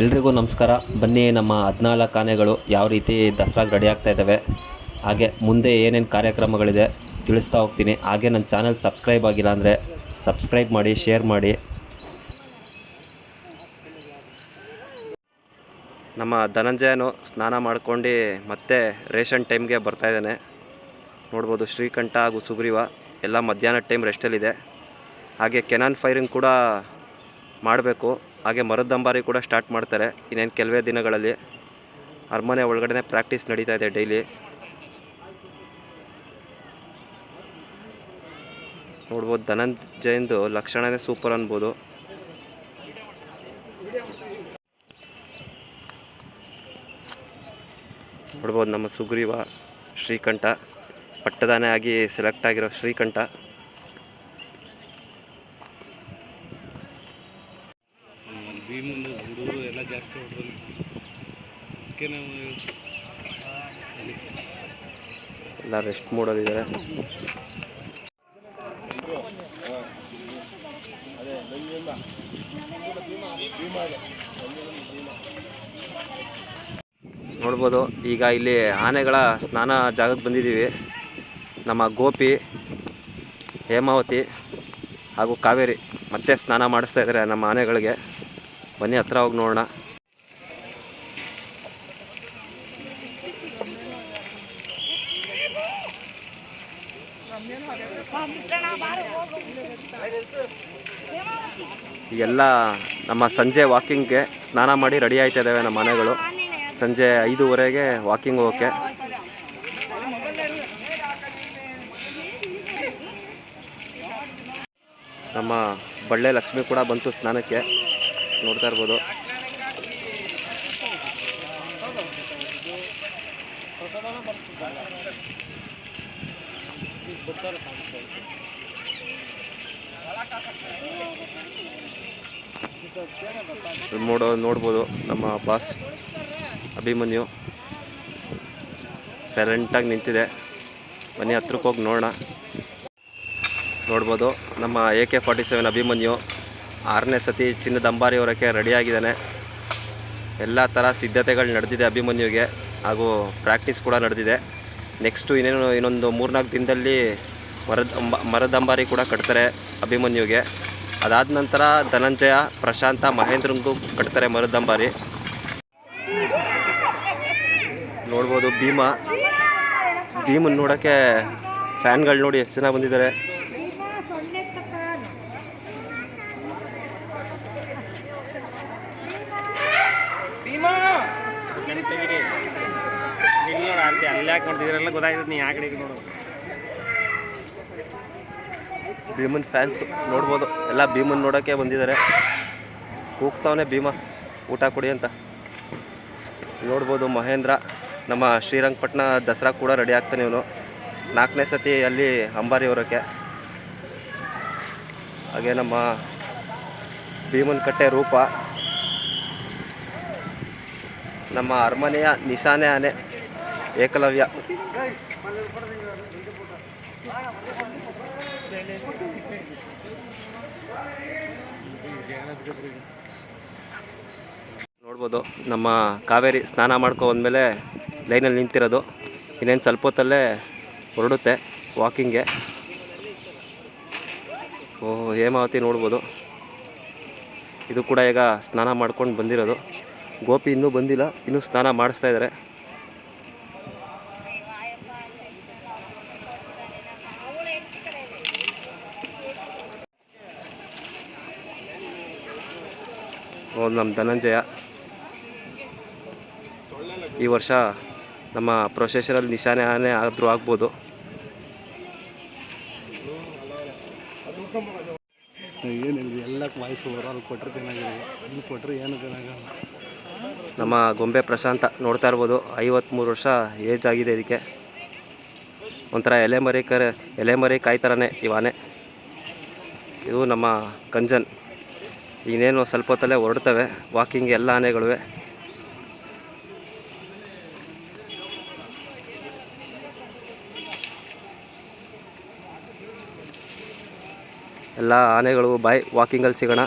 ಎಲ್ರಿಗೂ ನಮಸ್ಕಾರ. ಬನ್ನಿ, ನಮ್ಮ ಹದಿನಾಲ್ಕು ಆನೆಗಳು ಯಾವ ರೀತಿ ದಸರಾಗೆ ರೆಡಿ ಆಗ್ತಾ ಇದ್ದಾವೆ, ಹಾಗೆ ಮುಂದೆ ಏನೇನು ಕಾರ್ಯಕ್ರಮಗಳಿದೆ ತಿಳಿಸ್ತಾ ಹೋಗ್ತೀನಿ. ಹಾಗೆ ನನ್ನ ಚಾನಲ್ ಸಬ್ಸ್ಕ್ರೈಬ್ ಆಗಿಲ್ಲ ಅಂದರೆ ಸಬ್ಸ್ಕ್ರೈಬ್ ಮಾಡಿ, ಶೇರ್ ಮಾಡಿ. ನಮ್ಮ ಧನಂಜಯನು ಸ್ನಾನ ಮಾಡ್ಕೊಂಡು ಮತ್ತೆ ರೇಷನ್ ಟೈಮ್ಗೆ ಬರ್ತಾ ಇದ್ದಾನೆ. ನೋಡ್ಬೋದು ಶ್ರೀಕಂಠ ಹಾಗೂ ಸುಗ್ರೀವ ಎಲ್ಲ ಮಧ್ಯಾಹ್ನ ಟೈಮ್ ರೆಸ್ಟಲ್ಲಿದೆ ಹಾಗೆ ಕೆನಾನ್ ಫೈರಿಂಗ್ ಕೂಡ ಮಾಡಬೇಕು. ಹಾಗೆ ಮರದಂಬಾರಿ ಕೂಡ ಸ್ಟಾರ್ಟ್ ಮಾಡ್ತಾರೆ. ಇನ್ನೇನು ಕೆಲವೇ ದಿನಗಳಲ್ಲಿ ಅರಮನೆ ಒಳಗಡೆ ಪ್ರಾಕ್ಟೀಸ್ ನಡೀತಾ ಇದೆ ಡೈಲಿ ನೋಡ್ಬೋದು ಧನಂಜಯಂದು ಲಕ್ಷಣನೇ ಸೂಪರ್ ಅನ್ಬೋದು. ನೋಡ್ಬೋದು ನಮ್ಮ ಸುಗ್ರೀವ ಶ್ರೀಕಂಠ, ಪಟ್ಟದಾನೆ ಆಗಿ ಸೆಲೆಕ್ಟ್ ಆಗಿರೋ ಶ್ರೀಕಂಠ. ಭೀಮಂದು ಹುಡುಗರು ಎಲ್ಲ ಜಾಸ್ತಿ ಹೊಡೆದ್ರು ಅದಕ್ಕೆ ನಾವು ಎಲ್ಲ ರೆಸ್ಟ್ ಮಾಡೋದಿದ್ದಾರೆ ನೋಡ್ಬೋದು, ಈಗ ಇಲ್ಲಿ ಆನೆಗಳ ಸ್ನಾನ ಜಾಗಕ್ಕೆ ಬಂದಿದ್ದೀವಿ. ನಮ್ಮ ಗೋಪಿ, ಹೇಮಾವತಿ ಹಾಗೂ ಕಾವೇರಿ ಮತ್ತೆ ಸ್ನಾನ ಮಾಡಿಸ್ತಾ ಇದ್ದಾರೆ ನಮ್ಮ ಆನೆಗಳಿಗೆ. ಬನ್ನಿ ಹತ್ರ ಹೋಗಿ ನೋಡೋಣ. ಎಲ್ಲ ನಮ್ಮ ಸಂಜೆ ವಾಕಿಂಗ್ಗೆ ಸ್ನಾನ ಮಾಡಿ ರೆಡಿ ಆಯ್ತಾ ಇದ್ದಾವೆ ನಮ್ಮ ಮನೆಗಳು. ಸಂಜೆ ಐದೂವರೆಗೆ ವಾಕಿಂಗ್ ಹೋಗೋಕ್ಕೆ ನಮ್ಮ ಬಳ್ಳೆ ಲಕ್ಷ್ಮಿ ಕೂಡ ಬಂತು ಸ್ನಾನಕ್ಕೆ. ನೋಡ್ತಾ ಇರ್ಬೋದು. ನೋಡೋ ನೋಡ್ಬೋದು, ನಮ್ಮ ಬಾಸ್ ಅಭಿಮನ್ಯು ಸೈಲೆಂಟಾಗಿ ನಿಂತಿದೆ. ಬನ್ನಿ ಹತ್ರಕ್ಕೆ ಹೋಗಿ ನೋಡೋಣ. ನೋಡ್ಬೋದು, ನಮ್ಮ A K forty seven Abhimanyu ಆರನೇ ಸತಿ ಚಿನ್ನದ ಅಂಬಾರಿ ಹೊರಕ್ಕೆ ರೆಡಿಯಾಗಿದ್ದಾನೆ. ಎಲ್ಲ ಥರ ಸಿದ್ಧತೆಗಳು ನಡೆದಿದೆ ಅಭಿಮನ್ಯುಗೆ ಹಾಗೂ ಪ್ರಾಕ್ಟೀಸ್ ಕೂಡ ನಡೆದಿದೆ. ನೆಕ್ಸ್ಟು ಇನ್ನೇನು, ಇನ್ನೊಂದು ಮೂರ್ನಾಲ್ಕು ದಿನದಲ್ಲಿ ಮರದ ಮರದಂಬಾರಿ ಕೂಡ ಕಟ್ತಾರೆ ಅಭಿಮನ್ಯುಗೆ. ಅದಾದ ನಂತರ ಧನಂಜಯ, ಪ್ರಶಾಂತ, ಮಹೇಂದ್ರಂಗೂ ಕಟ್ತಾರೆ ಮರದಂಬಾರಿ ನೋಡ್ಬೋದು ಭೀಮ. ಭೀಮನ್ ನೋಡೋಕ್ಕೆ ಫ್ಯಾನ್ಗಳು ನೋಡಿ ಎಷ್ಟು ಜನ ಬಂದಿದ್ದಾರೆ. ಅಲ್ಲಿ ಅಲ್ಲಿ ಯಾಕೆ ನೋಡ್ತಿದ್ರಲ್ಲ ಗೊತ್ತಾಯ್ತದೆ ನೀ ಯಾಕೆ ಕಡೆಗೆ ನೋಡು. ಭೀಮನ್ ಫ್ಯಾನ್ಸ್ ನೋಡ್ಬೋದು. ಎಲ್ಲ ಭೀಮನ್ ನೋಡೋಕ್ಕೆ ಬಂದಿದ್ದಾರೆ. ಕೂಗ್ತಾವನೆ ಭೀಮ, ಊಟ ಕೊಡಿ ಅಂತ. ನೋಡ್ಬೋದು ಮಹೇಂದ್ರ, ನಮ್ಮ ಶ್ರೀರಂಗಪಟ್ಟಣ ದಸರಾ ಕೂಡ ರೆಡಿ ಆಗ್ತಾನೆ ಇವನು. ನಾಲ್ಕನೇ ಸತಿ ಅಲ್ಲಿ ಅಂಬಾರಿ ಹೊರಕ್ಕೆ. ಹಾಗೆ ನಮ್ಮ ಭೀಮನ್ ಕಟ್ಟೆ ರೂಪ. ನಮ್ಮ ಅರಮನೆಯ ನಿಶಾನೆ ಆನೆ. ಏಕಲವ್ಯ. ನೋಡ್ಬೋದು, ನಮ್ಮ ಕಾವೇರಿ ಸ್ನಾನ ಮಾಡ್ಕೊ ಬಂದಮೇಲೆ ಲೈನಲ್ಲಿ ನಿಂತಿರೋದು. ಇನ್ನೇನು ಸ್ವಲ್ಪ ಹೊತ್ತಲ್ಲೇ ಹೊರಡುತ್ತೆ ವಾಕಿಂಗ್ಗೆ. ಓಹ್ ಹೇಮಾವತಿ ನೋಡ್ಬೋದು. ಇದು ಕೂಡ ಈಗ ಸ್ನಾನ ಮಾಡ್ಕೊಂಡು ಬಂದಿರೋದು. ಗೋಪಿ ಇನ್ನೂ ಬಂದಿಲ್ಲ, ಇನ್ನೂ ಸ್ನಾನ ಮಾಡಿಸ್ತಾ ಇದ್ದಾರೆ ಒಂದು ನಮ್ಮ ಧನಂಜಯ. ಈ ವರ್ಷ ನಮ್ಮ ಪ್ರೊಸೆಸರಲ್ಲಿ ನಿಶಾನೆ ಆನೆ ಆದರೂ ಆಗ್ಬೋದು. ಏನಿಲ್ಲ ಎಲ್ಲ ವಾಯ್ಸ್ ಓವರಾಲ್ ಕೊಟ್ಟರೆ ಚೆನ್ನಾಗಿದೆ. ಇಲ್ಲಿ ಕೊಟ್ಟರೆ ಏನು ಚೆನ್ನಾಗಲ್ಲ. ನಮ್ಮ ಗೊಂಬೆ ಪ್ರಶಾಂತ ನೋಡ್ತಾ ಇರ್ಬೋದು. ಐವತ್ತ್ಮೂರು ವರ್ಷ ಏಜ್ ಆಗಿದೆ ಇದಕ್ಕೆ. ಒಂಥರ ಎಲೆ ಮರಿ ಕರೆ ಎಲೆ ಮರಿ ಕಾಯಿ ಥರನೇ ಇವಾನೆ ಇದು ನಮ್ಮ ಕಂಜನ್. ಇನ್ನೇನು ಸ್ವಲ್ಪ ಹೊತ್ತಲ್ಲೇ ಹೊರಡ್ತವೆ. ವಾಕಿಂಗ್ ಎಲ್ಲ ಆನೆಗಳು ಎಲ್ಲ ಆನೆಗಳು ಬಾಯ್ ವಾಕಿಂಗಲ್ಲಿ ಸಿಗೋಣ.